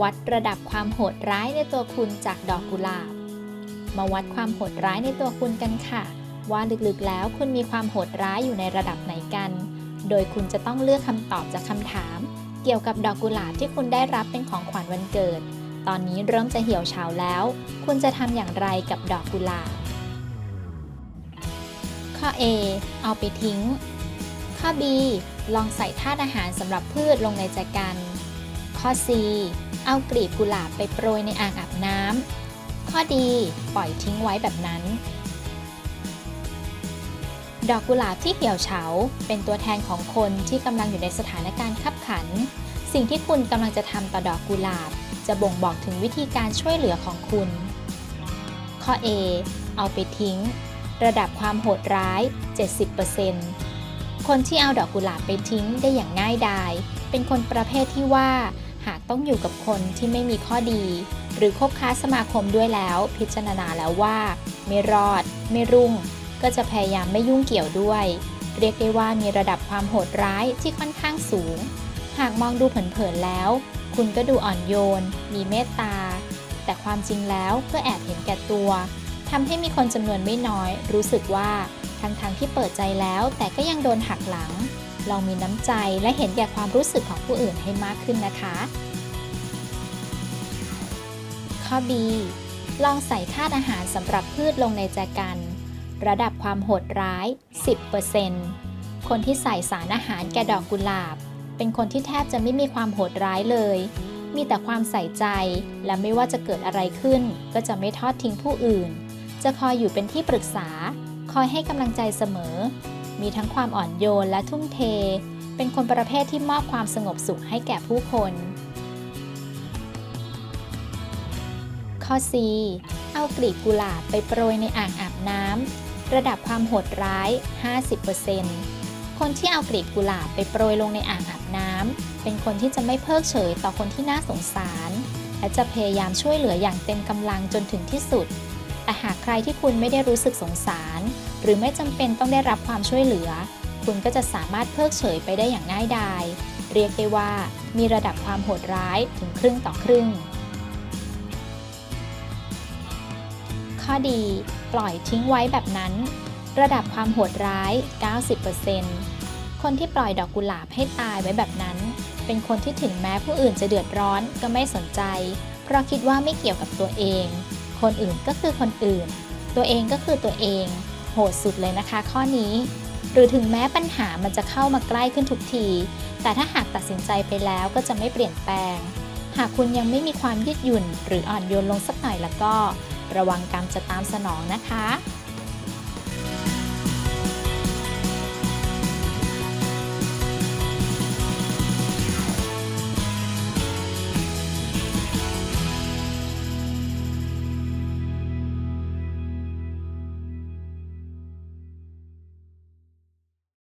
วัดระดับความโหดร้ายในตัวคุณจากดอกกุหลาบ มาวัดความโหดร้ายในตัวคุณกันค่ะ ว่าลึกๆแล้วคุณมีความโหดร้ายอยู่ในระดับไหนกัน โดยคุณจะต้องเลือกคำตอบจากคำถาม เกี่ยวกับดอกกุหลาบที่คุณได้รับเป็นของขวัญวันเกิด ตอนนี้เริ่มจะเหี่ยวเฉาแล้ว คุณจะทำอย่างไรกับดอกกุหลาบ ข้อ A เอาไปทิ้ง ข้อ B ลองใส่ธาตุอาหารสำหรับพืชลงในแจกัน ข้อ C เอากลีบกุหลาบไปโปรยในอ่างอาบน้ำ ข้อ D ปล่อยทิ้งไว้แบบนั้น ดอกกุหลาบที่เหี่ยวเฉา เป็นตัวแทนของคนที่กำลังอยู่ในสถานการณ์ขับขัน สิ่งที่คุณกำลังจะทำต่อดอกกุหลาบ จะบ่งบอกถึงวิธีการช่วยเหลือของคุณ ข้อ A เอาไปทิ้ง ระดับความโหดร้าย 70%คนที่เอาดอกกุหลาบไปทิ้งได้อย่างง่ายดาย เป็นคนประเภทที่ว่า ต้องอยู่กับคนที่ไม่มีข้อดี หรือคบค้าสมาคมด้วยแล้ว พิจารณาแล้วว่า ไม่รอด ไม่รุ่ง ก็จะพยายามไม่ยุ่งเกี่ยวด้วย เรียกได้ว่ามีระดับความโหดร้ายที่ค่อนข้างสูง หากมองดูเผินๆแล้ว คุณก็ดูอ่อนโยน มีเมตตา แต่ความจริงแล้วก็แอบเห็นแก่ตัวทำให้มีคนจำนวนไม่น้อย รู้สึกว่าทั้งๆทที่เปิดใจแล้ว แต่ก็ยังโดนหักหลังลองมีน้ำใจและเห็นแก่ความรู้สึกของผู้อื่นให้มากขึ้นนะคะ ข้อ B ลองใส่ธาตุอาหารสำหรับพืชลงในแจกัน ระดับความโหดร้าย 10%คนที่ใส่สารอาหารแก่ดอกกุหลาบ เป็นคนที่แทบจะไม่มีความโหดร้ายเลย มีแต่ความใส่ใจ และไม่ว่าจะเกิดอะไรขึ้น ก็จะไม่ทอดทิ้งผู้อื่น จะคอยอยู่เป็นที่ปรึกษา คอยให้กำลังใจเสมอ มีทั้งความอ่อนโยนและทุ่มเท เป็นคนประเภทที่มอบความสงบสุขให้แก่ผู้คน ข้อ C เอากลีบกุหลาบไปโปรยในอ่างอาบน้ำระดับความโหดร้าย 50%คนที่เอากลีบกุหลาบไปโปรยลงในอ่างอาบน้ำเป็นคนที่จะไม่เพิกเฉยต่อคนที่น่าสงสาร และจะพยายามช่วยเหลืออย่างเต็มกำลังจนถึงที่สุด แต่หากใครที่คุณไม่ได้รู้สึกสงสาร หรือไม่จำเป็นต้องได้รับความช่วยเหลือ คุณก็จะสามารถเพิกเฉยไปได้อย่างง่ายดายเรียกได้ว่ามีระดับความโหดร้ายถึงครึ่งต่อครึ่ง ข้อดี ปล่อยทิ้งไว้แบบนั้น ระดับความโหดร้าย 90%คนที่ปล่อยดอกกุหลาบให้ตายไว้แบบนั้น เป็นคนที่ถึงแม้ผู้อื่นจะเดือดร้อนก็ไม่สนใจ เพราะคิดว่าไม่เกี่ยวกับตัวเอง คนอื่นก็คือคนอื่น ตัวเองก็คือตัวเอง โหดสุดเลยนะคะ ข้อนี้ หรือถึงแม้ปัญหามันจะเข้ามาใกล้ขึ้นทุกที แต่ถ้าหากตัดสินใจไปแล้วก็จะไม่เปลี่ยนแปลงหากคุณยังไม่มีความยืดหยุ่นหรืออ่อนโยนลงสักหน่อยแล้วก็ ระวังกรรมจะตามสนองนะคะ